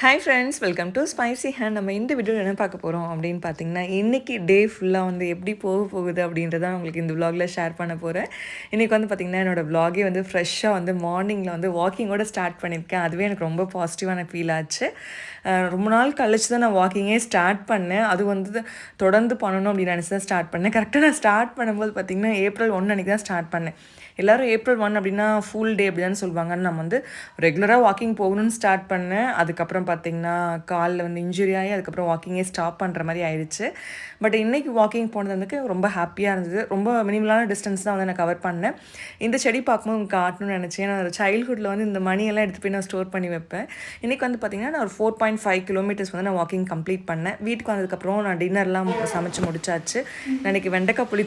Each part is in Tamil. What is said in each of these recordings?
Hi friends welcome to spicy hand நம்ம இந்த வீடியோவில் என்ன பார்க்க போகிறோம் அப்படின்னு பார்த்தீங்கன்னா இன்றைக்கி டே ஃபுல்லாக வந்து எப்படி போக போகுது அப்படின்றத உங்களுக்கு இந்த விலாகில் ஷேர் பண்ண போகிறேன் இன்றைக்கி வந்து பார்த்திங்கன்னா என்னோடய விலாகே வந்து ஃப்ரெஷ்ஷாக வந்து மார்னிங்கில் வந்து வாக்கிங்கோட ஸ்டார்ட் பண்ணியிருக்கேன். அதுவே எனக்கு ரொம்ப பாசிட்டிவான ஃபீல் ஆச்சு. ரொம்ப நாள் கழிச்சு தான் நான் வாக்கிங்கே ஸ்டார்ட் பண்ணேன். அது வந்து தொடர்ந்து பண்ணணும் அப்படின்னு நினச்சி தான் ஸ்டார்ட் பண்ணேன். கரெக்டாக நான் ஸ்டார்ட் பண்ணும்போது பார்த்திங்கன்னா ஏப்ரல் ஒன்று அன்றைக்கி தான் ஸ்டார்ட் பண்ணேன். எல்லாரும் ஏப்ரல் ஒன் அப்படின்னா ஃபுல் டே அப்படி தான் சொல்லுவாங்கன்னு நம்ம வந்து ரெகுலராக வாக்கிங் போகணும்னு ஸ்டார்ட் பண்ணேன். அதுக்கப்புறம் பார்த்தீங்கன்னா காலில் வந்து இன்ஜுரி ஆகி அதுக்கப்புறம் வாக்கிங்கே ஸ்டாப் பண்ணுற மாதிரி ஆயிடுச்சு. பட் இன்னைக்கு வாக்கிங் போனது வந்து ரொம்ப ஹாப்பியாக இருந்தது. ரொம்ப மினிமலான டிஸ்டன்ஸ் தான் வந்து நான் கவர் பண்ணேன். இந்த செடி பார்க்கும்போது உங்களுக்கு காட்டணும்னு நினச்சேன். நான் சைல்ட்ஹுட்டில் வந்து இந்த மணியெல்லாம் எடுத்து போய் நான் ஸ்டோர் பண்ணி வைப்பேன். இன்றைக்கி வந்து பார்த்திங்கன்னா நான் ஒரு ஃபோர் பாயிண்ட் ஃபைவ் கிலோமீட்டர்ஸ் வந்து நான் வாக்கிங் கம்ப்ளீட் பண்ணேன். வீட்டுக்கு வந்ததுக்கப்புறம் நான் டின்னர்லாம் சமைச்சு முடிச்சாச்சு. நான் இன்னைக்கு வெண்டைக்காய் புளி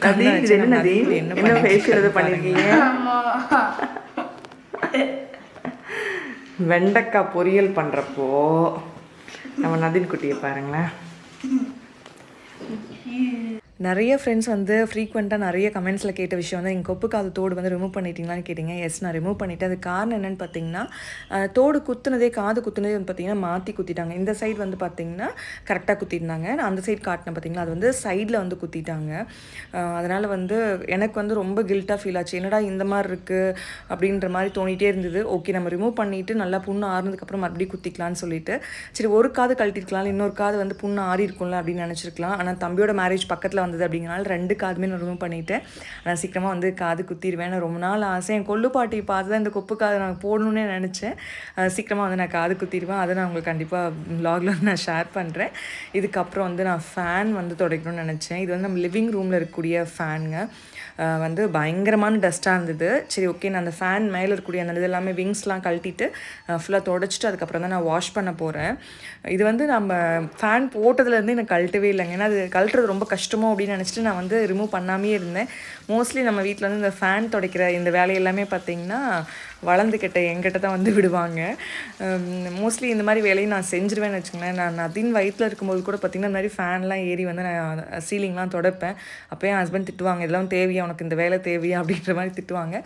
என்ன பண்ணிட்டு பண்ணிருக்கீங்க? வெண்டைக்காய் பொரியல் பண்ணுறப்போ நம்ம நதின் குட்டியை பாருங்களேன். நிறைய ஃப்ரெண்ட்ஸ் வந்து ஃப்ரீக்வெண்ட்டாக நிறைய கமெண்ட்ஸில் கேட்ட விஷயம் வந்து எங்கள் கொப்பு காது தோடு வந்து ரிமூவ் பண்ணிட்டீங்களான்னு கேட்டிங்க. எஸ் நான் ரிமூவ் பண்ணிட்டேன். அது காரணம் என்னென்னு பார்த்தீங்கன்னா தோடு குத்துனதே காது குத்துனதே வந்து பார்த்திங்கன்னா மாற்றி குத்திட்டாங்க. இந்த சைடு வந்து பார்த்திங்கன்னா கரெக்டாக குத்திருந்தாங்க. நான் அந்த சைடு காட்டினேன் பார்த்தீங்களா? அது வந்து சைடில் வந்து குத்திட்டாங்க. அதனால் வந்து எனக்கு வந்து ரொம்ப கில்ட்டாக ஃபீல் ஆச்சு. என்னடா இந்த மாதிரி இருக்குது அப்படின்ற மாதிரி தோணிகிட்டே இருந்தது. ஓகே நம்ம ரிமூவ் பண்ணிவிட்டு நல்லா புண்ணு ஆறுனதுக்கப்புறம் மறுபடியும் குத்திக்கலான்னு சொல்லிட்டு சரி ஒரு காது கழட்டிருக்கலாம் இன்னொரு காது வந்து புண்ணு ஆறி இருக்கும்ல அப்படின்னு நினச்சிருக்கலாம். ஆனால் தம்பியோட மேரேஜ் பக்கத்தில் வந்து வந்தது அப்படிங்கிறனால ரெண்டு காதுமே நான் ரிமூவ் பண்ணிட்டேன். நான் சீக்கிரமாக வந்து காது குத்திடுவேன். ரொம்ப நாள் ஆசை. என் கொள்ளு பாட்டி பார்த்து தான் இந்த கொப்பு காது நான் போடணும்னே நினச்சேன். சீக்கிரமாக வந்து நான் காது குத்திடுவேன். அதை நான் உங்களுக்கு கண்டிப்பாக வ்ளாகில் வந்து நான் ஷேர் பண்ணுறேன் இதுக்கப்புறம் வந்து நான் ஃபேன் வந்து துடைக்கணும்னு நினச்சேன். இது வந்து நம்ம லிவிங் ரூமில் இருக்கக்கூடிய ஃபேனுங்க வந்து பயங்கரமான டஸ்ட்டாக இருந்தது. சரி ஓகே நான் அந்த ஃபேன் மேலே இருக்கக்கூடிய அந்த இது எல்லாமே விங்ஸ்லாம் கழட்டிட்டு ஃபுல்லாக தொடச்சிட்டு அதுக்கப்புறம் தான் நான் வாஷ் பண்ண போகிறேன் இது வந்து நம்ம ஃபேன் போட்டதுலேருந்து எனக்கு கழட்டவே இல்லைங்க. ஏன்னா அது கழட்டுறது ரொம்ப கஷ்டமோ அப்படின்னு நினச்சிட்டு நான் வந்து ரிமூவ் பண்ணாமே இருந்தேன். மோஸ்ட்லி நம்ம வீட்டில் வந்து இந்த ஃபேன் துடைக்கிற இந்த வேலை எல்லாமே பார்த்திங்கன்னா வளர்ந்துக்கிட்ட எங்கிட்ட தான் வந்து விடுவாங்க. மோஸ்ட்லி இந்த மாதிரி வேலையை நான் செஞ்சுருவேன்னு வச்சுக்கோங்களேன். நான் நதின் வயிற்றில் இருக்கும்போது கூட பார்த்திங்கன்னா இந்த மாதிரி ஃபேன்லாம் ஏறி வந்து நான் சீலிங்லாம் தொடப்பேன். அப்போ என் ஹஸ்பண்ட் திட்டுவாங்க இதெல்லாம் தேவையா? உனக்கு இந்த வேலை தேவையா? அப்படின்ற மாதிரி திட்டுவாங்க.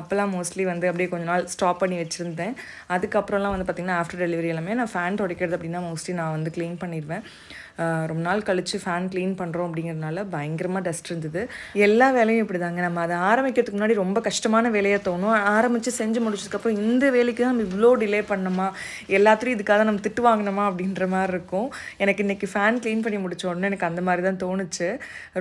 அப்போல்லாம் மோஸ்ட்லி வந்து அப்படியே கொஞ்ச நாள் ஸ்டாப் பண்ணி வச்சுருந்தேன். அதுக்கப்புறம்லாம் வந்து பார்த்திங்கன்னா ஆஃப்டர் டெலிவரி எல்லாமே நான் ஃபேன் துடைக்கிறது அப்படின்னா மோஸ்ட்லி நான் வந்து க்ளீன் பண்ணிடுவேன். ரொம்ப நாள் கழித்து ஃபேன் க்ளீன் பண்ணுறோம் அப்படிங்கிறதுனால பயங்கரமாக டஸ்ட் இருந்தது. எல்லா வேலையும் இப்படி தாங்க நம்ம அதை ஆரம்பிக்கிறதுக்கு முன்னாடி ரொம்ப கஷ்டமான வேலையாக தோணும். ஆரம்பித்து செஞ்சு முடிச்சதுக்கப்புறம் இந்த வேலைக்கு தான் நம்ம இவ்வளோ டிலே பண்ணணுமா எல்லாத்துலேயும் இதுக்காக நம்ம திட்டு வாங்கினோமா? அப்படின்ற மாதிரி இருக்கும். எனக்கு இன்றைக்கி ஃபேன் க்ளீன் பண்ணி முடிச்ச உடனே எனக்கு அந்த மாதிரி தான் தோணுச்சு.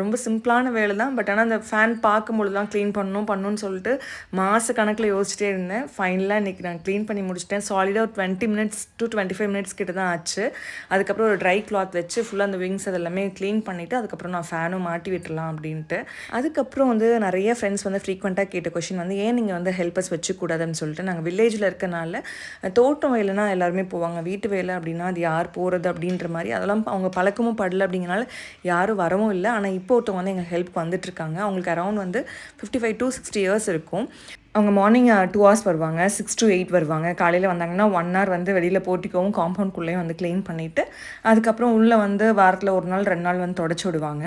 ரொம்ப சிம்பிளான வேலை தான். பட் ஆனால் அந்த ஃபேன் பார்க்கும்பொழுது தான் க்ளீன் பண்ணணும் பண்ணணும்னு சொல்லிட்டு மாத கணக்கில் யோசிச்சிட்டே இருந்தேன். ஃபைனலாக இன்றைக்கி நான் க்ளீன் பண்ணி முடிச்சிட்டேன். சாலிடாக ஒரு twenty minutes to twenty five minutes கிட்ட தான் ஆச்சு. அதுக்கப்புறம் ஒரு ட்ரை கிளாத் வச்சு ஃபுல்லாக அந்த விங்ஸ் அதெல்லாமே க்ளீன் பண்ணிவிட்டு அதுக்கப்புறம் நான் ஃபேனும் மாட்டி விட்டுலாம் அப்படின்ட்டு. அதுக்கப்புறம் வந்து நிறைய ஃப்ரெண்ட்ஸ் வந்து ஃப்ரீக்வெண்ட்டாக கேட்ட கொஷின் வந்து ஏன் நீங்கள் வந்து ஹெல்ப்பர்ஸ் வச்சுக்கூடாதுன்னு சொல்லிட்டு? நாங்கள் வில்லேஜில் இருக்கனால தோட்டம் வேலைனா எல்லாருமே போவாங்க. வீட்டு வேலை அப்படின்னா அது யார் போகிறது அப்படின்ற மாதிரி அதெல்லாம் அவங்க பழக்கமும் படல அப்படிங்கிறனால யாரும் வரவும் இல்லை. ஆனால் இப்போ ஒருத்தவங்க வந்து எங்கள் ஹெல்ப் வந்துட்டுருக்காங்க அவங்களுக்கு அரௌண்ட் வந்து fifty five to sixty years இருக்கும். அவங்க மார்னிங் டூ ஹவர்ஸ் வருவாங்க சிக்ஸ் டு எயிட் வருவாங்க. காலையில் வந்தாங்கன்னா ஒன் ஹவர் வந்து வெளியில் போட்டிக்கவும் காம்பவுண்ட்குள்ளேயும் வந்து க்ளீன் பண்ணிவிட்டு அதுக்கப்புறம் உள்ளே வந்து வாரத்தில் ஒரு நாள் ரெண்டு நாள் வந்து தொடச்சி விடுவாங்க.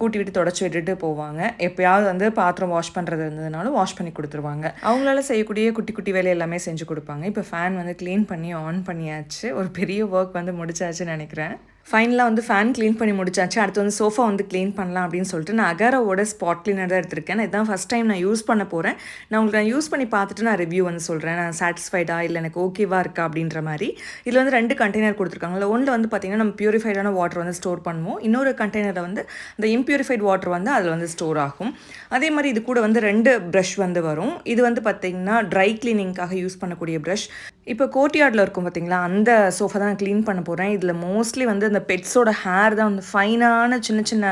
கூட்டி விட்டு தொடச்சி விட்டுட்டு போவாங்க. எப்போயாவது வந்து பாத்திரம் வாஷ் பண்ணுறது இருந்ததுனாலும் வாஷ் பண்ணி கொடுத்துருவாங்க. அவங்களால செய்யக்கூடிய குட்டி குட்டி வேலை எல்லாமே செஞ்சு கொடுப்பாங்க. இப்போ ஃபேன் வந்து க்ளீன் பண்ணி ஆன் பண்ணியாச்சு. ஒரு பெரிய ஒர்க் வந்து முடிச்சாச்சுன்னு நினைக்கிறேன். ஃபைனலாக வந்து ஃபேன் க்ளீன் பண்ணி முடிச்சாச்சு. அடுத்து வந்து சோஃபா வந்து க்ளீன் பண்ணலாம் அப்படின்னு சொல்லிட்டு நான் அகாராவோட ஸ்பாட் க்ளீனர் தான் எடுத்திருக்கேன். இதுதான் இதான் ஃபஸ்ட் டைம் நான் யூஸ் பண்ண போகிறேன் நான் உங்களுக்கு நான் யூஸ் பண்ணி பார்த்துட்டு நான் ரிவ்யூ வந்து சொல்கிறேன் நான் சாட்டிஸ்ஃபைடா இல்லை எனக்கு ஓகேவா இருக்கா அப்படின்ற மாதிரி. இதில் வந்து ரெண்டு கண்டெய்னர் கொடுத்துருக்காங்க. ஒன்றில் வந்து பார்த்திங்கன்னா நம்ம பியூரிஃபைடான வாட்டர் வந்து ஸ்டோர் பண்ணுவோம். இன்னொரு கண்டெய்னரில் வந்து இந்த இம்பியூரிஃபைட் வாட்டர் வந்து அதில் வந்து ஸ்டோர் ஆகும். அதே மாதிரி இது கூட வந்து ரெண்டு ப்ரஷ் வந்து வரும். இது வந்து பார்த்திங்கன்னா ட்ரை க்ளீனிங்காக யூஸ் பண்ணக்கூடிய ப்ரஷ் இப்போ கோர்ட்யார்டில் இருக்கும் பார்த்தீங்களா அந்த சோஃபா தான் க்ளீன் பண்ண போகிறேன் இதில் மோஸ்ட்லி வந்து அந்த பெட்ஸோட ஹேர் தான் வந்து ஃபைனான சின்ன சின்ன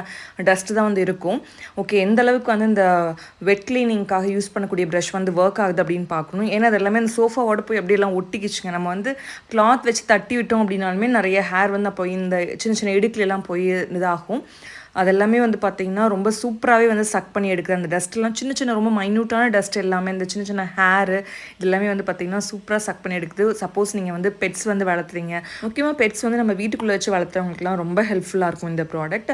டஸ்ட்டு தான் வந்து இருக்கும். ஓகே எந்த அளவுக்கு வந்து இந்த வெட் கிளீனிங்காக யூஸ் பண்ணக்கூடிய ப்ரஷ் வந்து ஒர்க் ஆகுது அப்படின்னு பார்க்கணும். ஏன்னா அது எல்லாமே அந்த சோஃபாவோட போய் எப்படியெல்லாம் ஒட்டிக்கிச்சுங்க. நம்ம வந்து கிளாத் வச்சு தட்டி விட்டோம் அப்படின்னாலுமே நிறைய ஹேர் வந்து அப்போ இந்த சின்ன சின்ன இடுக்கிலெல்லாம் போய் இதாகும். அதெல்லாமே வந்து பார்த்திங்கன்னா ரொம்ப சூப்பராகவே வந்து சக் பண்ணி எடுக்குது. அந்த டஸ்ட்லாம் சின்ன சின்ன ரொம்ப மைன்யூட்டான டஸ்ட் எல்லாமே இந்த சின்ன சின்ன ஹேரு எல்லாமே வந்து பார்த்திங்கன்னா சூப்பராக சக் பண்ணி எடுக்குது. சப்போஸ் நீங்கள் வந்து பெட்ஸ் வந்து வளர்த்துறீங்க. முக்கியமாக பெட்ஸ் வந்து நம்ம வீட்டுக்குள்ளே வச்சு வளர்த்துறவங்களுக்குலாம் ரொம்ப ஹெல்ப்ஃபுல்லாக இருக்கும் இந்த ப்ராடக்ட்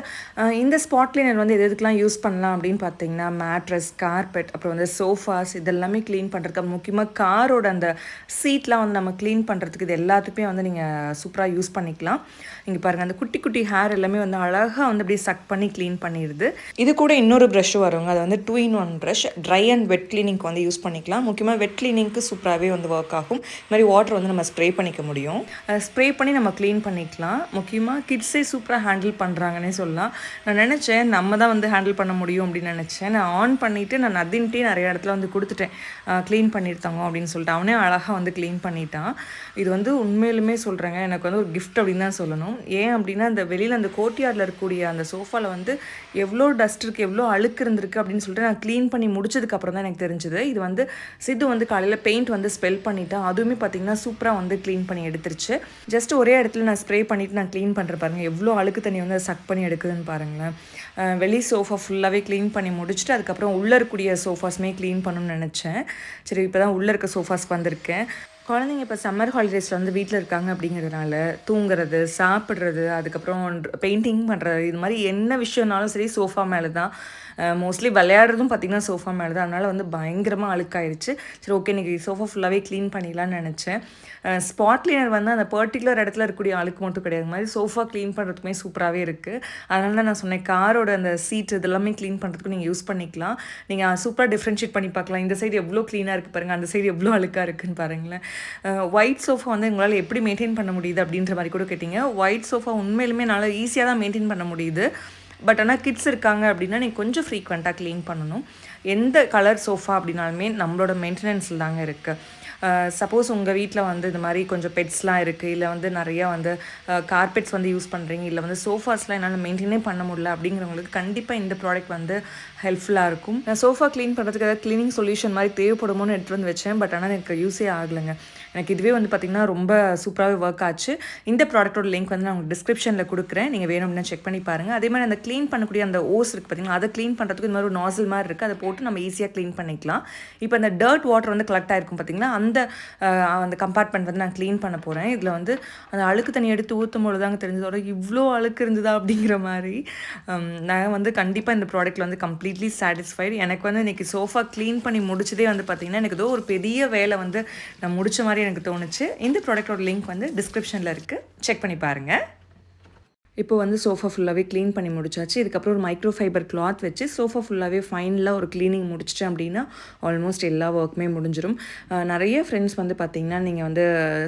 இந்த ஸ்பாட் கிளீனர் வந்து எது எதுக்கெலாம் யூஸ் பண்ணலாம் அப்படின்னு பார்த்தீங்கன்னா மேட்ரஸ் கார்பெட் அப்புறம் வந்து சோஃபாஸ் இதெல்லாமே க்ளீன் பண்ணுறதுக்கு முக்கியமாக காரோட அந்த சீட்லாம் வந்து நம்ம க்ளீன் பண்ணுறதுக்கு இது எல்லாத்துக்குமே வந்து நீங்கள் சூப்பராக யூஸ் பண்ணிக்கலாம். இங்கே பாருங்கள் அந்த குட்டி குட்டி ஹேர் எல்லாமே வந்து அழகாக வந்து அப்படியே சக் பண்ணி க்ளீன் பண்ணிடுது. இது கூட இன்னொரு ப்ரஷ் வருங்க. அது வந்து two in one brush dry and wet கிளீனிங்க்கு வந்து யூஸ் பண்ணிக்கலாம். முக்கியமாக வெட் கிளீனிங்க்கு சூப்பராகவே வந்து ஒர்க் ஆகும். இது மாதிரி வாட்டர் வந்து நம்ம ஸ்ப்ரே பண்ணிக்க முடியும். ஸ்ப்ரே பண்ணி நம்ம க்ளீன் பண்ணிக்கலாம். முக்கியமாக கிட்ஸே சூப்பராக ஹேண்டில் பண்ணுறாங்கன்னே சொல்லலாம். நான் நினச்சேன் நம்ம தான் வந்து ஹேண்டில் பண்ண முடியும் அப்படின்னு நினச்சேன். நான் ஆன் பண்ணிவிட்டு நான் நதின்ட்டே நிறைய இடத்துல வந்து கொடுத்துட்டேன். க்ளீன் பண்ணியிருந்தாங்க அப்படின்னு சொல்லிட்டு. அவனே அழகாக வந்து க்ளீன் பண்ணிட்டான். இது வந்து உண்மையிலுமே சொல்கிறேங்க எனக்கு வந்து ஒரு கிஃப்ட் அப்படின்னு தான் சொல்லணும். ஏன் அப்படின்னா அந்த வெளியில் அந்த கோட்டியாரில் இருக்கக்கூடிய அந்த சோஃபா சோஃபாவில் வந்து எவ்வளோ டஸ்ட் இருக்குது எவ்வளோ அழுக்கு இருந்திருக்கு அப்படின்னு சொல்லிட்டு நான் க்ளீன் பண்ணி முடிச்சதுக்கப்புறம் தான் எனக்கு தெரிஞ்சது. இது வந்து சித்து வந்து காலையில் பெயிண்ட் வந்து ஸ்பெல் பண்ணிட்டேன் அதுவுமே பார்த்தீங்கன்னா சூப்பராக வந்து க்ளீன் பண்ணி எடுத்துருச்சு. ஜஸ்ட் ஒரே இடத்துல நான் ஸ்ப்ரே பண்ணிவிட்டு நான் க்ளீன் பண்ணுற பாருங்கள் எவ்வளோ அழுக்கு தண்ணி வந்து சக் பண்ணி எடுக்குதுன்னு பாருங்களேன். வெளி சோஃபா ஃபுல்லாகவே க்ளீன் பண்ணி முடிச்சுட்டு அதுக்கப்புறம் உள்ளே இருக்கக்கூடிய சோஃபாஸுமே க்ளீன் பண்ணணும்னு நினச்சேன். சரி இப்போ தான் உள்ளே இருக்க சோஃபாஸ்க்கு வந்திருக்கேன். குழந்தைங்க இப்போ சம்மர் ஹாலிடேஸில் வந்து வீட்டில் இருக்காங்க அப்படிங்கிறதுனால தூங்குறது சாப்பிட்றது அதுக்கப்புறம் பெயிண்டிங் பண்ணுறது இது மாதிரி என்ன விஷயம்னாலும் சரி சோஃபா மேலே தான் மோஸ்ட்லி விளையாடுறதும் பார்த்திங்கன்னா சோஃபா மேலே தான் அதனால் வந்து பயங்கரமாக அழுக்காயிருச்சு. சரி ஓகே இன்றைக்கி சோஃபா ஃபுல்லாகவே க்ளீன் பண்ணிடலான்னு நினச்சேன். ஸ்பாட் கிளீனர் வந்து அந்த பர்டிகுலர் இடத்துல இருக்கக்கூடிய அழுக்கு மட்டும் கிடையாது. மாதிரி சோஃபா க்ளீன் பண்ணுறதுக்குமே சூப்பராகவே இருக்குது அதனால தான் நான் சொன்னேன் காரோட அந்த சீட் இதெல்லாமே க்ளீன் பண்ணுறதுக்கு நீங்கள் யூஸ் பண்ணிக்கலாம். நீங்கள் சூப்பராக டிஃப்ரென்ஷியேட் பண்ணி பார்க்கலாம். இந்த சைடு எவ்வளோ க்ளீனாக இருக்குது பாருங்கள் அந்த சைடு எவ்வளோ அழுக்காக இருக்குன்னு பாருங்களேன். ஒயிட் சோஃபா வந்து உங்களால் எப்படி மெயின்டைன் பண்ண முடியுது அப்படின்ற மாதிரி கூட கேட்டிங்க. ஒயிட் சோஃபா உண்மையிலுமே நல்லா ஈஸியாக தான் மெயின்டைன் பண்ண முடியுது. பட் ஆனால் கிட்ஸ் இருக்காங்க அப்படின்னா நீங்கள் கொஞ்சம் ஃப்ரீக்வெண்ட்டாக க்ளீன் பண்ணணும். எந்த கலர் சோஃபா அப்படின்னாலுமே நம்மளோட மெயின்டெனன்ஸில் தாங்க இருக்குது சப்போஸ் உங்கள் வீட்டில் வந்து இது மாதிரி கொஞ்சம் பெட்ஸ்லாம் இருக்குது இல்லை வந்து நிறையா வந்து கார்பெட்ஸ் வந்து யூஸ் பண்ணுறீங்க இல்லை வந்து சோஃபாஸ்லாம் என்னால் மெயின்டைனே பண்ண முடியல அப்படிங்கிறவங்களுக்கு கண்டிப்பாக இந்த ப்ராடக்ட் வந்து ஹெல்ப்ஃபுல்லாக இருக்கும். நான் சோஃபா க்ளீன் பண்ணுறதுக்கு ஏதாவது க்ளீனிங் சொல்யூஷன் மாதிரி தேவைப்படுமோன்னு எடுத்துகிட்டு வந்து வச்சேன் பட் ஆனால் எனக்கு யூஸே ஆகலைங்க. எனக்கு இதுவே வந்து பார்த்திங்கன்னா ரொம்ப சூப்பராகவே ஒர்க் ஆச்சு. இந்த ப்ராடக்ட்டோட லிங்க் வந்து நான் உங்களுக்கு டிஸ்கிரிப்ஷனில் கொடுக்குறேன். நீங்கள் வேணும்னா செக் பண்ணி பாருங்கள் அதே மாதிரி அந்த க்ளீன் பண்ணக்கூடிய அந்த ஓஸ் இருக்குது பார்த்தீங்களா அதை க்ளீன் பண்ணுறதுக்கு இந்த மாதிரி ஒரு நாசல் மாதிரி இருக்குது அதை போட்டு நம்ம ஈஸியாக க்ளீன் பண்ணிக்கலாம். இப்போ அந்த டர்ட் வாட்டர் வந்து கலெக்ட் ஆகிருக்கும் பார்த்திங்கன்னா அந்த அந்த அந்த கம்பார்ட்மெண்ட் வந்து நான் க்ளீன் பண்ண போகிறேன் இதில் வந்து அந்த அழுக்கு தண்ணி எடுத்து ஊற்றும் பொழுது தாங்க தெரிஞ்சதோட இவ்வளோ அழுக்கு இருந்ததா? அப்படிங்கிற மாதிரி. நான் வந்து கண்டிப்பாக இந்த ப்ராடக்ட்டில் வந்து கம்ப்ளீட்லி சாட்டிஸ்ஃபைடு எனக்கு வந்து இன்றைக்கி சோஃபா க்ளீன் பண்ணி முடிச்சதே வந்து பார்த்திங்கன்னா எனக்கு ஏதோ ஒரு பெரிய வேலை வந்து நான் முடிச்ச மாதிரி எனக்கு தோணுச்சு. இந்த ப்ராடக்ட்டோட லிங்க் வந்து டிஸ்கிரிப்ஷனில் இருக்குது செக் பண்ணி பாருங்கள் இப்போ வந்து சோஃபா ஃபுல்லாகவே க்ளீன் பண்ணி முடிச்சாச்சு. இதுக்கப்புறம் ஒரு மைக்ரோ ஃபைபர் கிளாத் வச்சு சோஃபா ஃபுல்லாகவே ஃபைனலாக ஒரு க்ளீனிங் முடிச்சிட்டேன் அப்படின்னா ஆல்மோஸ்ட் எல்லா ஒர்க்குமே முடிஞ்சிடும் நிறைய ஃப்ரெண்ட்ஸ் வந்து பார்த்திங்கன்னா நீங்கள் வந்து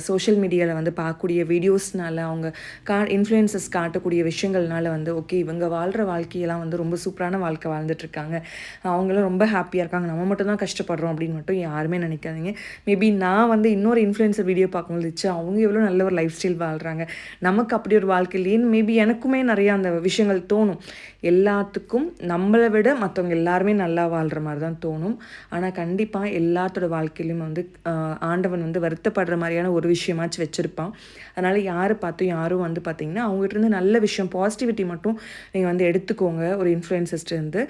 சோஷியல் மீடியாவில் வந்து பார்க்கக்கூடிய வீடியோஸ்னால அவங்க கா இன்ஃப்ளூயன்சஸ் காட்டக்கூடிய விஷயங்கள்னால வந்து ஓகே இவங்க வாழ்கிற வாழ்க்கையெல்லாம் வந்து ரொம்ப சூப்பரான வாழ்க்கை வாழ்ந்துட்டுருக்காங்க. அவங்களும் ரொம்ப ஹாப்பியாக இருக்காங்க. நம்ம மட்டும் தான் கஷ்டப்படுறோம் அப்படின்னு மட்டும் யாருமே நினைக்காதீங்க. மேபி நான் வந்து இன்னொரு இன்ஃப்ளூயன்சர் வீடியோ பார்க்கும்போது அவங்க எவ்வளோ நல்ல ஒரு லைஃப் ஸ்டைல் வாழ்கிறாங்க நமக்கு அப்படி ஒரு வாழ்க்கையிலேன்னு மேபி மேபி எனக்குமே நிறைய அந்த விஷயங்கள் தோணும். எல்லாத்துக்கும் நம்மளை விட மற்றவங்க எல்லாருமே நல்லா வாழ்கிற மாதிரி தான் தோணும். ஆனால் கண்டிப்பாக எல்லாத்தோட வாழ்க்கையிலும் வந்து ஆண்டவன் வந்து வருத்தப்படுற மாதிரியான ஒரு விஷயமாச்சும் வச்சுருப்பான். அதனால் யாரை பார்த்தும் யாரும் வந்து பார்த்திங்கன்னா அவங்ககிட்ட இருந்து நல்ல விஷயம் பாசிட்டிவிட்டி மட்டும் நீங்கள் வந்து எடுத்துக்கோங்க. ஒரு இன்ஃப்ளூயன்சஸ்ட்டு வந்து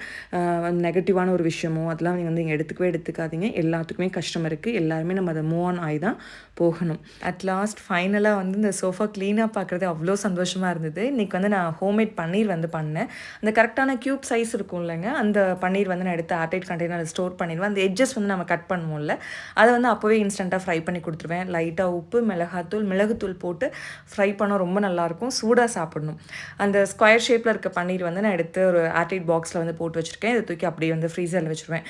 நெகட்டிவான ஒரு விஷயமோ அதெல்லாம் நீங்கள் வந்து நீங்கள் எடுத்துக்கவே எடுத்துக்காதீங்க. எல்லாத்துக்குமே கஷ்டம் இருக்குது எல்லாருமே நம்ம அதை மூவ் ஆன் ஆகி தான் போகணும். அட் லாஸ்ட் ஃபைனலாக வந்து இந்த சோஃபா க்ளீனாக பார்க்குறது அவ்வளோ சந்தோஷமாக இருந்தது. இன்றைக்கி வந்து நான் ஹோம்மேட் பன்னீர் வந்து பண்ணேன். அந்த கரெக்டான க்யூப் சைஸ் இருக்கும் இல்லைங்க. அந்த பன்னீர் வந்து நான் எடுத்து ஏர்டைட் கண்டெய்னரில் ஸ்டோர் பண்ணிடுவேன். அந்த எட்ஜஸ் வந்து நம்ம கட் பண்ணுவோம்ல. அதை வந்து அப்போவே இன்ஸ்டண்ட்டாக ஃப்ரை பண்ணி கொடுத்துருவேன். லைட்டாக உப்பு மிளகாத்தூள் மிளகுத்தூள் போட்டு ஃப்ரை பண்ண ரொம்ப நல்லாயிருக்கும் சூடாக சாப்பிடணும். அந்த ஸ்கொயர் ஷேப்பில் இருக்க பன்னீர் வந்து நான் எடுத்து ஒரு ஏர்டைட் பாக்ஸில் வந்து போட்டு வச்சுருக்கேன். இதை தூக்கி அப்படியே வந்து ஃப்ரீசரில் வச்சுருவேன்.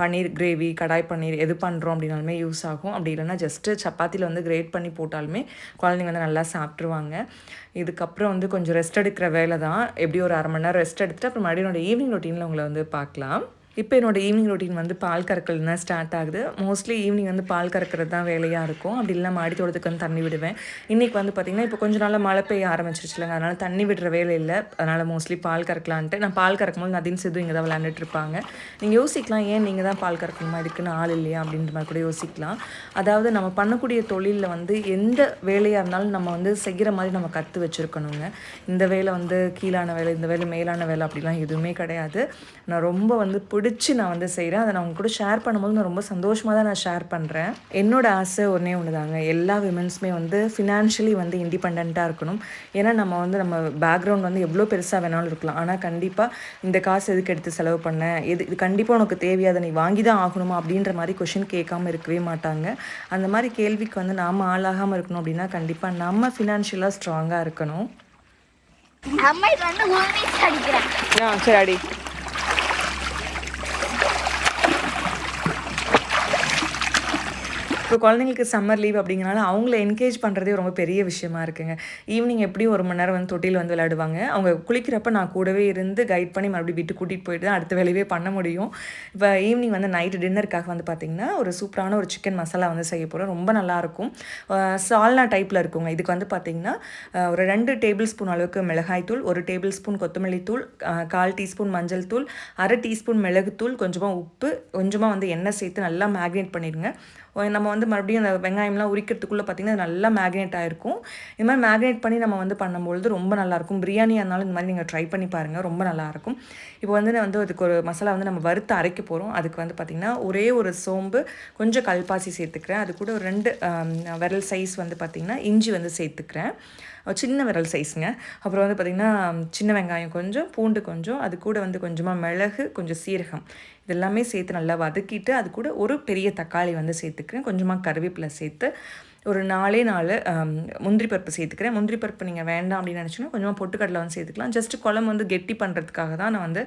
பன்னீர் கிரேவி கடாய் பன்னீர் எது பண்ணுறோம் அப்படின்னாலுமே யூஸ் ஆகும். அப்படி இல்லைன்னா ஜஸ்ட்டு சப்பாத்தியில் வந்து கிரேட் பண்ணி போட்டாலுமே குழந்தைங்க வந்து நல்லா சாப்பிட்ருவாங்க இதுக்கப்புறம் வந்து கொஞ்சம் ரெஸ்ட் எடுக்கிற வேலை தான் எப்படி ஒரு அரை மணி நேரம் ரெஸ்ட் எடுத்துட்டு அப்புறம் மறுபடியும் ஈவினிங் ரொட்டீனில் உங்களை வந்து பார்க்கலாம். இப்போ என்னோடய ஈவினிங் ரொட்டீன் வந்து பால் கறக்கல் தான் ஸ்டார்ட் ஆகுது. மோஸ்ட்லி ஈவினிங் வந்து பால் கறக்கிறது தான் வேலையாக இருக்கும். அப்படி இல்லை மாடி தோட்டத்துக்கு வந்து தண்ணி விடுவேன். இன்றைக்கி வந்து பார்த்திங்கன்னா இப்போ கொஞ்ச நாளாக மழை பெய்ய ஆரம்பிச்சிருச்சுலங்க அதனால் தண்ணி விடுற வேலை இல்லை. அதனால் மோஸ்ட்லி பால் கறக்கலான்ட்டு. நான் பால் கறக்கும் போது நதின் சிது இங்கே தான் விளாண்டுட்டு இருப்பாங்க. நீங்கள் யோசிக்கலாம் ஏன் நீங்கள் தான் பால் கறக்கணுமா? இதுக்குன்னு ஆள் இல்லையா? அப்படின்ற மாதிரி கூட யோசிக்கலாம். அதாவது நம்ம பண்ணக்கூடிய தொழிலில் வந்து எந்த வேலையாக இருந்தாலும் நம்ம வந்து செய்கிற மாதிரி நம்ம கற்று வச்சுருக்கணுங்க. இந்த வேலை வந்து கீழான வேலை இந்த வேலை மேலான வேலை அப்படிலாம் எதுவுமே கிடையாது. நான் ரொம்ப வந்து பிடிச்சி நான் வந்து செய்கிறேன் அதை நான் உங்க கூட ஷேர் பண்ணும்போது நான் ரொம்ப சந்தோஷமாக தான் நான் ஷேர் பண்ணுறேன் என்னோட ஆசை ஒன்றே ஒன்று தாங்க. எல்லா விமன்ஸுமே வந்து ஃபினான்ஷியலி வந்து இண்டிபெண்ட்டாக இருக்கணும். ஏன்னா நம்ம வந்து நம்ம பேக்ரவுண்ட் வந்து எவ்வளோ பெருசாக வேணாலும் இருக்கலாம். ஆனால் கண்டிப்பாக இந்த காசு எதுக்கு எடுத்து செலவு பண்ண? எது இது கண்டிப்பாக உனக்கு தேவையாத நீ வாங்கி தான் ஆகணுமா? அப்படின்ற மாதிரி கொஷின் கேட்காம இருக்கவே மாட்டாங்க. அந்த மாதிரி கேள்விக்கு வந்து நாம் ஆளாகாமல் இருக்கணும் அப்படின்னா கண்டிப்பாக நம்ம ஃபினான்ஷியலாக ஸ்ட்ராங்காக இருக்கணும். அம்மா இது வந்து உண்மைஸ் அடிக்கிறேன். சரி அடி. இப்போ குழந்தைங்களுக்கு சம்மர் லீவ் அப்படிங்கிறனால அவங்கள என்கேஜ் பண்ணுறதே ரொம்ப பெரிய விஷயமா இருக்குங்க. ஈவினிங் எப்படியும் ஒரு மணி நேரம் வந்து தொட்டியில் வந்து விளையாடுவாங்க. அவங்க குளிக்கிறப்ப நான் கூடவே இருந்து கைட் பண்ணி மறுபடியும் வீட்டு கூட்டிகிட்டு போயிட்டு தான் அடுத்த வேலையே பண்ண முடியும். இப்போ ஈவினிங் வந்து நைட்டு டின்னருக்காக வந்து பார்த்திங்கன்னா ஒரு சூப்பரான ஒரு சிக்கன் மசாலா வந்து செய்ய போகிறோம் ரொம்ப நல்லாயிருக்கும் சால்னா டைப்பில் இருக்குங்க. இதுக்கு வந்து பார்த்திங்கன்னா ஒரு ரெண்டு டேபிள் ஸ்பூன் அளவுக்கு மிளகாய் தூள் ஒரு டேபிள் ஸ்பூன் கொத்தமல்லி தூள் கால் டீஸ்பூன் மஞ்சள் தூள் அரை டீஸ்பூன் மிளகுத்தூள் கொஞ்சமாக உப்பு கொஞ்சமாக வந்து எண்ணெய் சேர்த்து நல்லா மேக்னேட் பண்ணிடுங்க. நம்ம வந்து மறுபடியும் அந்த வெங்காயம்லாம் உரிக்கிறதுக்குள்ளே பார்த்திங்கன்னா நல்லா மேக்னேட் ஆகிருக்கும் இது மாதிரி மேக்னேட் பண்ணி நம்ம வந்து பண்ணும்பொழுது ரொம்ப நல்லாயிருக்கும். பிரியாணியாக இருந்தாலும் இந்த மாதிரி நீங்கள் ட்ரை பண்ணி பாருங்கள் ரொம்ப நல்லாயிருக்கும். இப்போ வந்து நான் வந்து அதுக்கு ஒரு மசாலா வந்து நம்ம வறுத்து அரைக்க போகிறோம் அதுக்கு வந்து பார்த்திங்கன்னா ஒரே ஒரு சோம்பு கொஞ்சம் கல்பாசி சேர்த்துக்கிறேன். அது கூட ஒரு ரெண்டு விரல் சைஸ் வந்து பார்த்திங்கன்னா இஞ்சி வந்து சேர்த்துக்கிறேன். சின்ன விரல் சைஸுங்க அப்புறம் வந்து பார்த்திங்கன்னா சின்ன வெங்காயம் கொஞ்சம் பூண்டு கொஞ்சம் அது கூட வந்து கொஞ்சமாக மிளகு கொஞ்சம் சீரகம். இதெல்லாமே சேர்த்து நல்லா வதக்கிட்டு அது கூட ஒரு பெரிய தக்காளி வந்து சேர்த்துக்கிறேன். கொஞ்சமாக கருவேப்பிலை சேர்த்து ஒரு நாலே நாலு முந்திரி பருப்பு சேர்த்துக்கிறேன். முந்திரி பருப்பு நீங்கள் வேண்டாம் அப்படின்னு நினச்சிங்கன்னா கொஞ்சமாக பொட்டுக்கடலை வந்து சேர்த்துக்கலாம். ஜஸ்ட் குழம்பு வந்து கெட்டி பண்ணுறதுக்காக தான் நான் வந்து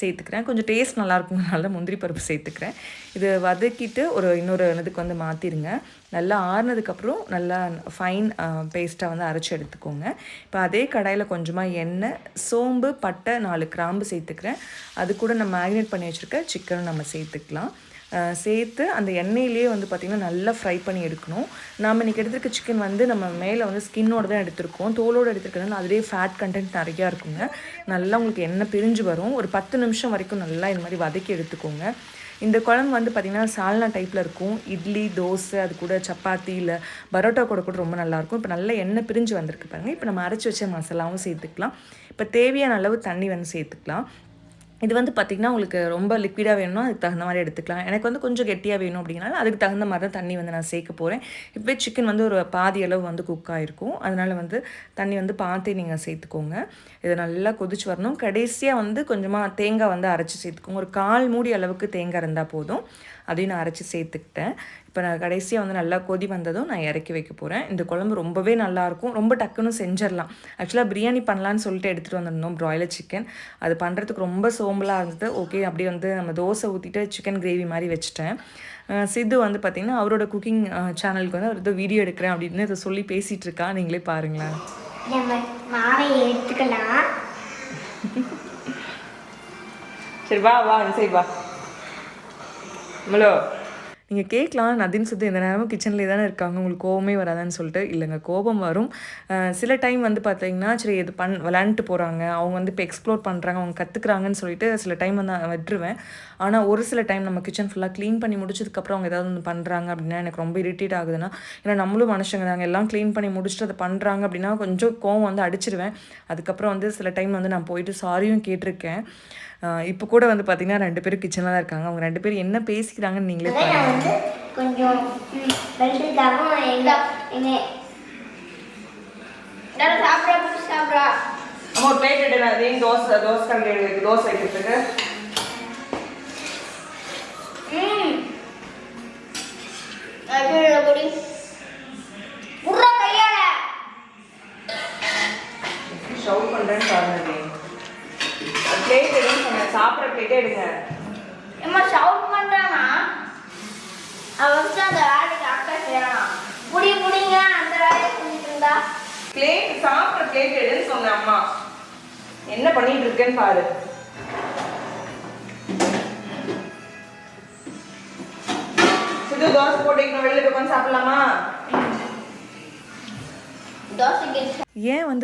சேர்த்துக்கிறேன். கொஞ்சம் டேஸ்ட் நல்லா இருக்குங்கிறனால முந்திரி பருப்பு சேர்த்துக்கிறேன். இது வதக்கிட்டு ஒரு இன்னொரு இதுக்கு வந்து மாற்றிடுங்க நல்லா ஆறுனதுக்கப்புறம் நல்லா ஃபைன் பேஸ்ட்டாக வந்து அரைச்சி எடுத்துக்கோங்க. இப்போ அதே கடாயில் கொஞ்சமாக எண்ணெய் சோம்பு பட்டை நாலு கிராம்பு சேர்த்துக்கிறேன். அது கூட நம்ம மேக்னேட் பண்ணி வச்சுருக்க சிக்கனும் நம்ம சேர்த்துக்கலாம். சேர்த்து அந்த எண்ணெயிலேயே வந்து பார்த்திங்கன்னா நல்லா ஃப்ரை பண்ணி எடுக்கணும். நாம் இன்றைக்கி எடுத்திருக்க சிக்கன் வந்து நம்ம மேலே வந்து ஸ்கின்னோட தான் எடுத்திருக்கோம். தோலோடு எடுத்துருக்கனால அதிலே ஃபேட் கண்டென்ட் நிறையா இருக்குங்க. நல்லா உங்களுக்கு எண்ணெய் பிரிஞ்சு வரும். ஒரு பத்து நிமிஷம் வரைக்கும் நல்லா இந்த மாதிரி வதக்கி எடுத்துக்கோங்க. இந்த குழம்பு வந்து பார்த்திங்கன்னா சால்னா டைப்பில் இருக்கும். இட்லி தோசை அது கூட சப்பாத்தி இல்லை பரோட்டா கூட கூட ரொம்ப நல்லாயிருக்கும் இப்போ நல்லா எண்ணெய் பிரிஞ்சு வந்திருக்கு பாருங்கள் இப்போ நம்ம அரைச்சி வச்ச மசாலாவும் சேர்த்துக்கலாம். இப்போ தேவையான அளவு தண்ணி வந்து சேர்த்துக்கலாம். இது வந்து பார்த்திங்கன்னா உங்களுக்கு ரொம்ப லிக்விடாக வேணும்னா அதுக்கு தகுந்த மாதிரி எடுத்துக்கலாம். எனக்கு வந்து கொஞ்சம் கெட்டியாக வேணும் அப்படின்னாலும் அதுக்கு தகுந்த மாதிரி தான் தண்ணி வந்து நான் சேர்க்க போகிறேன் இப்போ சிக்கன் வந்து ஒரு பாதி அளவு வந்து குக் ஆகிருக்கும் அதனால் வந்து தண்ணி வந்து பார்த்து நீங்கள் சேர்த்துக்கோங்க. இதை நல்லா கொதிச்சு வரணும். கடைசியாக வந்து கொஞ்சமாக தேங்காய் வந்து அரைச்சி சேர்த்துக்கோங்க. ஒரு கால் மூடி அளவுக்கு தேங்காய் இருந்தால் போதும். அதையும் நான் அரைச்சி சேர்த்துக்கிட்டேன். இப்போ நான் கடைசியாக வந்து நல்லா கொதி வந்ததும் நான் இறக்கி வைக்க போகிறேன் இந்த குழம்பு ரொம்பவே நல்லாயிருக்கும் ரொம்ப டக்குன்னு செஞ்சிடலாம். ஆக்சுவலாக பிரியாணி பண்ணலான்னு சொல்லிட்டு எடுத்துகிட்டு வந்திருந்தோம் ப்ராய்லர் சிக்கன் அது பண்ணுறதுக்கு ரொம்ப சோம்பலாக இருந்தது. ஓகே அப்படியே வந்து நம்ம தோசை ஊற்றிட்டு சிக்கன் கிரேவி மாதிரி வச்சுட்டேன். சித்து வந்து பார்த்திங்கன்னா அவரோட குக்கிங் சேனலுக்கு வந்து அவர் ஏதோ வீடியோ எடுக்கிறேன் அப்படின்னு இதை சொல்லி பேசிகிட்டு இருக்கா. நீங்களே பாருங்களேன் நம்ம மாவை எடுத்துக்கலாம். சரி வா வா சைடு வா. மலோ. நீங்கள் கேட்கலாம். நதின்னு சுத்து இந்த நேரமும் கிச்சன்லேயே தானே இருக்காங்க. உங்களுக்கு கோவமே வராதான்னு சொல்லிட்டு. இல்லைங்க கோபம் வரும். சில டைம் வந்து பார்த்தீங்கன்னா சரி இது பண் விளாண்டுட்டு போகிறாங்க அவங்க வந்து இப்போ எக்ஸ்ப்ளோர் பண்ணுறாங்க அவங்க கற்றுக்குறாங்கன்னு சொல்லிட்டு சில டைம் வந்து நான் விட்டுருவேன். ஆனால் ஒரு சில டைம் நம்ம கிச்சன் ஃபுல்லாக க்ளீன் பண்ணி முடிச்சதுக்கப்புறம் அவங்க ஏதாவது ஒன்று பண்ணுறாங்க அப்படின்னா எனக்கு ரொம்ப இரிட்டேட் ஆகுதுன்னா ஏன்னா நம்மளும் மனுஷங்க தாங்க. எல்லாம் க்ளீன் பண்ணி முடிச்சுட்டு அதை பண்ணுறாங்க அப்படின்னா கொஞ்சம் கோவம் வந்து அடிச்சிருவேன். அதுக்கப்புறம் வந்து சில டைம் வந்து நான் போயிட்டு சாரியும் கேட்டிருக்கேன். இப்போ கூட வந்து பார்த்தீங்கன்னா ரெண்டு பேரும் கிச்சனில் தான் இருக்காங்க. அவங்க ரெண்டு பேரும் என்ன பேசிக்கிறாங்கன்னு நீங்களே பாருங்க நான் வந்து கொஞ்சம் அம்மா ஒரு பிளேட் தோசை தோசை எடுக்கு தோசை வைக்கிறதுக்கு? ம். அது பொடி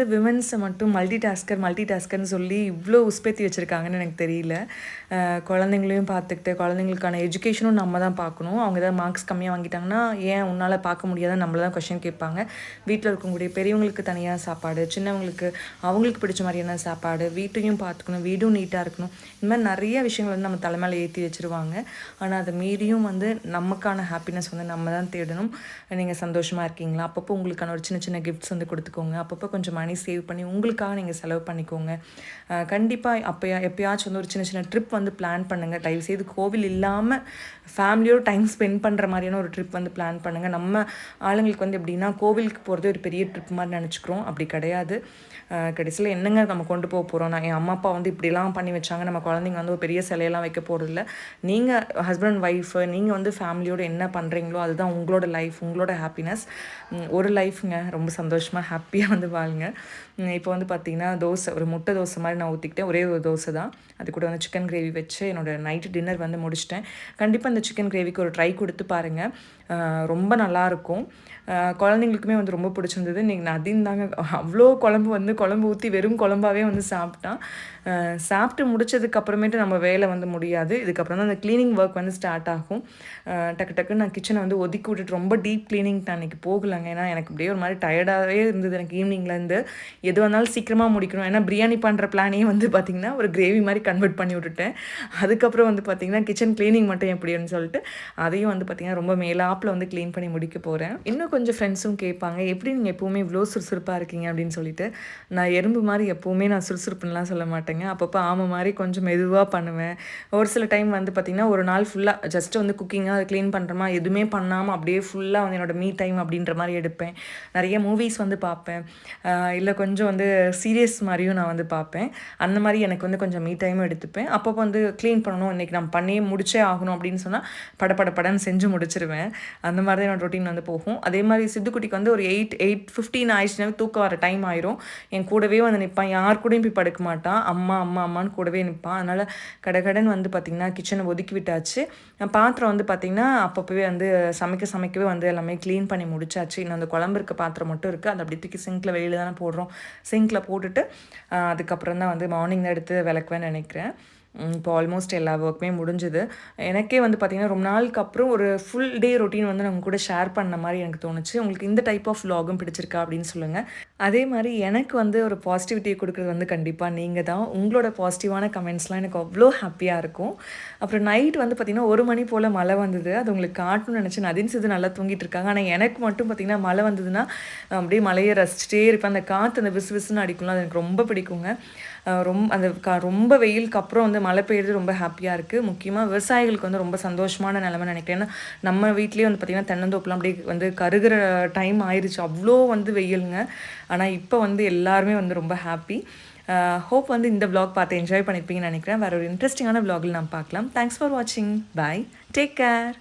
ஏன் வந்து விமன்ஸை மட்டும் மல்டி டாஸ்கர் மல்டி டாஸ்கர்னு சொல்லி இவ்வளோ உஸ்பேத்தி வச்சுருக்காங்கன்னு எனக்கு தெரியல. குழந்தைங்களையும் பார்த்துக்கிட்டு குழந்தைங்களுக்கான எஜுகேஷனும் நம்ம தான் பார்க்கணும். அவங்க ஏதாவது மார்க்ஸ் கம்மியாக வாங்கிட்டாங்கன்னா ஏன் உன்னால் பார்க்க முடியாத நம்மள தான் கொஷின் கேட்பாங்க. வீட்டில் இருக்கக்கூடிய பெரியவங்களுக்கு தனியாக சாப்பாடு சின்னவங்களுக்கு அவங்களுக்கு பிடிச்ச மாதிரியான சாப்பாடு வீட்டையும் பார்த்துக்கணும் வீடும் நீட்டாக இருக்கணும். இந்த மாதிரி நிறைய விஷயங்கள் வந்து நம்ம தலைமையில் ஏற்றி வச்சுருவாங்க. ஆனால் அதை மீறியும் வந்து நமக்கான ஹாப்பினஸ் வந்து நம்ம தான் தேடணும். நீங்கள் சந்தோஷமாக இருக்கீங்களா? அப்பப்போ உங்களுக்கான ஒரு சின்ன சின்ன கிஃப்ட்ஸ் வந்து கொடுத்துக்கோங்க. அப்பப்போ கொஞ்சம் மணி சேவ் பண்ணி உங்களுக்காக நீங்கள் செலவு பண்ணிக்கோங்க. கண்டிப்பாக அப்போ எப்போயாச்சும் வந்து ஒரு சின்ன சின்ன ட்ரிப் வந்து பிளான் பண்ணுங்கள் தயவுசெய்து கோவில் இல்லாமல் ஃபேமிலியோட டைம் ஸ்பெண்ட் பண்ணுற மாதிரியான ஒரு ட்ரிப் வந்து பிளான் பண்ணுங்கள் நம்ம ஆளுங்களுக்கு வந்து எப்படின்னா கோவிலுக்கு போகிறது ஒரு பெரிய ட்ரிப் மாதிரி நினச்சிக்கிறோம். அப்படி கிடையாது. கடைசியில் என்னங்க நம்ம கொண்டு போக போகிறோம் நான் என் அம்மா அப்பா வந்து இப்படிலாம் பண்ணி வச்சாங்க. நம்ம குழந்தைங்க வந்து ஒரு பெரிய சிலையெல்லாம் வைக்க போகிறதில்ல நீங்கள் ஹஸ்பண்ட் ஒய்ஃபு நீங்கள் வந்து ஃபேமிலியோட என்ன பண்ணுறீங்களோ அதுதான் உங்களோட லைஃப் உங்களோட ஹாப்பினஸ் ஒரு லைஃப்ங்க ரொம்ப சந்தோஷமாக ஹாப்பியாக வந்து வாழுங்க. இப்போ வந்து பார்த்தீங்கன்னா தோசை ஒரு முட்டை தோசை மாதிரி நான் ஊற்றிக்கிட்டேன் ஒரே ஒரு தோசை தான். அது கூட வந்து சிக்கன் கிரேவி வச்சு என்னோடய நைட்டு டின்னர் வந்து முடிச்சிட்டேன். கண்டிப்பாக இந்த சிக்கன் கிரேவிக்கு ஒரு ட்ரை கொடுத்து பாருங்கள் ரொம்ப நல்லாயிருக்கும் குழந்தைங்களுக்குமே வந்து ரொம்ப பிடிச்சிருந்தது. இன்றைக்கி நதின் தாங்க அவ்வளோ குழம்பு வந்து குழம்பு ஊற்றி வெறும் குழம்பாவே வந்து சாப்பிட்டான். சாப்பிட்டு முடிச்சதுக்கப்புறமேட்டு நம்ம வேலை வந்து முடியாது. இதுக்கப்புறம் தான் அந்த க்ளீனிங் ஒர்க் வந்து ஸ்டார்ட் ஆகும். டக்கு டக்குன்னு நான் கிச்சனை வந்து ஒதுக்கி விட்டுட்டு ரொம்ப டீப் க்ளீனிங் நான் அன்றைக்கி போகலங்க. ஏன்னா எனக்கு அப்படியே ஒரு மாதிரி டயர்டாகவே இருந்தது எனக்கு ஈவினிங்லேருந்து எது வந்தாலும் சீக்கிரமாக முடிக்கணும். ஏன்னா பிரியாணி பண்ணுற பிளானே வந்து பார்த்திங்கன்னா ஒரு கிரேவி மாதிரி கன்வெர்ட் பண்ணி விட்டுட்டேன். அதுக்கப்புறம் வந்து பார்த்திங்கன்னா கிச்சன் க்ளீனிங் மட்டும் எப்படின்னு சொல்லிட்டு அதையும் வந்து பார்த்திங்கன்னா ரொம்ப மேலாப்பில் வந்து க்ளீன் பண்ணி முடிக்க போகிறேன் இன்னும் கொஞ்சம் ஃப்ரெண்ட்ஸும் கேட்பாங்க எப்படி நீங்கள் எப்போவுமே இவ்வளோ சுறுசுறுப்பாக இருக்கீங்க? அப்படின்னு சொல்லிட்டு நான் எறும்பு மாதிரி எப்போவுமே நான் சுறுசுறுப்புன்னெலாம் சொல்ல மாட்டேங்க. அப்பப்போ ஆமை மாதிரி கொஞ்சம் மெதுவாக பண்ணுவேன். ஒரு சில டைம் வந்து பார்த்திங்கன்னா ஒரு நாள் ஃபுல்லாக ஜஸ்ட் வந்து குக்கிங்காக அதை க்ளீன் பண்ணுறமா எதுவுமே பண்ணாமல் அப்படியே ஃபுல்லாக வந்து என்னோட மீ டைம் அப்படின்ற மாதிரி எடுப்பேன். நிறைய மூவிஸ் வந்து பார்ப்பேன். இல்லை கொஞ்சம் வந்து சீரியஸ் மாதிரியும் நான் வந்து பார்ப்பேன். அந்த மாதிரி எனக்கு வந்து கொஞ்சம் மீ டைமும் எடுத்துப்பேன். அப்பப்போ வந்து க்ளீன் பண்ணணும். இன்றைக்கி நான் பண்ணியே முடிச்சே ஆகணும் அப்படின்னு சொன்னால் பட பட படன்னு செஞ்சு முடிச்சிருவேன். அந்த மாதிரி தான் என்னோட ரொட்டீன் வந்து போகும். அதே மாதிரி சித்துக்குட்டிக்கு வந்து ஒரு எயிட் எயிட் ஃபிஃப்டீன் ஆயிடுச்சுனாவே தூக்கம் வர டைம் ஆயிரும். என் கூடவே வந்து நிற்பான் யார் கூடயும் போய் படுக்க மாட்டான். அம்மா அம்மா அம்மான்னு கூடவே நிற்பான் அதனால் கடகடன் வந்து பார்த்திங்கன்னா கிச்சனை ஒதுக்கி விட்டாச்சு. பாத்திரம் வந்து பார்த்திங்கன்னா அப்பப்போவே வந்து சமைக்க சமைக்கவே வந்து எல்லாமே க்ளீன் பண்ணி முடிச்சாச்சு. இன்னும் அந்த குழம்பு இருக்க பாத்திரம் மட்டும் இருக்குது அதை அப்படி தூக்கி சிங்கில் வெளியில் தானே போடுறோம். சிங்கில் போட்டுட்டு அதுக்கப்புறம் தான் வந்து மார்னிங் எடுத்து விளக்குவேன்னு நினைக்கிறேன். இப்போ ஆல்மோஸ்ட் எல்லா ஒர்க்குமே முடிஞ்சுது. எனக்கே வந்து பார்த்திங்கன்னா ரொம்ப நாளுக்கு அப்புறம் ஒரு ஃபுல் டே ரொட்டீன் வந்து நம்ம கூட ஷேர் பண்ண மாதிரி எனக்கு தோணுச்சு. உங்களுக்கு இந்த டைப் ஆஃப் vlogகும் பிடிச்சிருக்கா அப்படின்னு சொல்லுங்கள் அதே மாதிரி எனக்கு வந்து ஒரு பாசிட்டிவிட்டியை கொடுக்குறது வந்து கண்டிப்பாக நீங்கள் தான். உங்களோட பாசிட்டிவான கமெண்ட்ஸ்லாம் எனக்கு அவ்வளோ ஹாப்பியாக இருக்கும். அப்புறம் நைட் வந்து பார்த்திங்கன்னா ஒரு மணி போல் மழை வந்தது. அது உங்களுக்கு காட்டணும்னு நினச்சி நதின் சிது நல்லா தூங்கிட்டு இருக்காங்க. ஆனால் எனக்கு மட்டும் பார்த்திங்கன்னா மழை வந்ததுன்னா அப்படியே மழையை ரசிச்சிட்டே இருப்பேன். அந்த காற்று அந்த விசு விசுன்னு அடிக்கும்ல அது எனக்கு ரொம்ப பிடிக்குங்க. ரொம்ப அந்த க ரொம்ப வெயிலுக்கு அப்புறம் வந்து மழை பெய்யுறது ரொம்ப ஹாப்பியாக இருக்குது முக்கியமாக விவசாயிகளுக்கு வந்து ரொம்ப சந்தோஷமான நிலைமை நினைக்கிறேன். ஏன்னா நம்ம வீட்லேயே வந்து பார்த்திங்கன்னா தென்னந்தோப்புலாம் அப்படியே வந்து கருகிற டைம் ஆயிடுச்சு அவ்வளோ வந்து வெயிலுங்க. ஆனால் இப்போ வந்து எல்லாருமே வந்து ரொம்ப ஹாப்பி ஹோப் வந்து இந்த vlog பார்த்து என்ஜாய் பண்ணியிருப்பீங்கன்னு நினைக்கிறேன். வேறு ஒரு இன்ட்ரெஸ்டிங்கான vlogல நான் பார்க்கலாம். தேங்க்ஸ் ஃபார் வாட்சிங் பை டேக் கேர்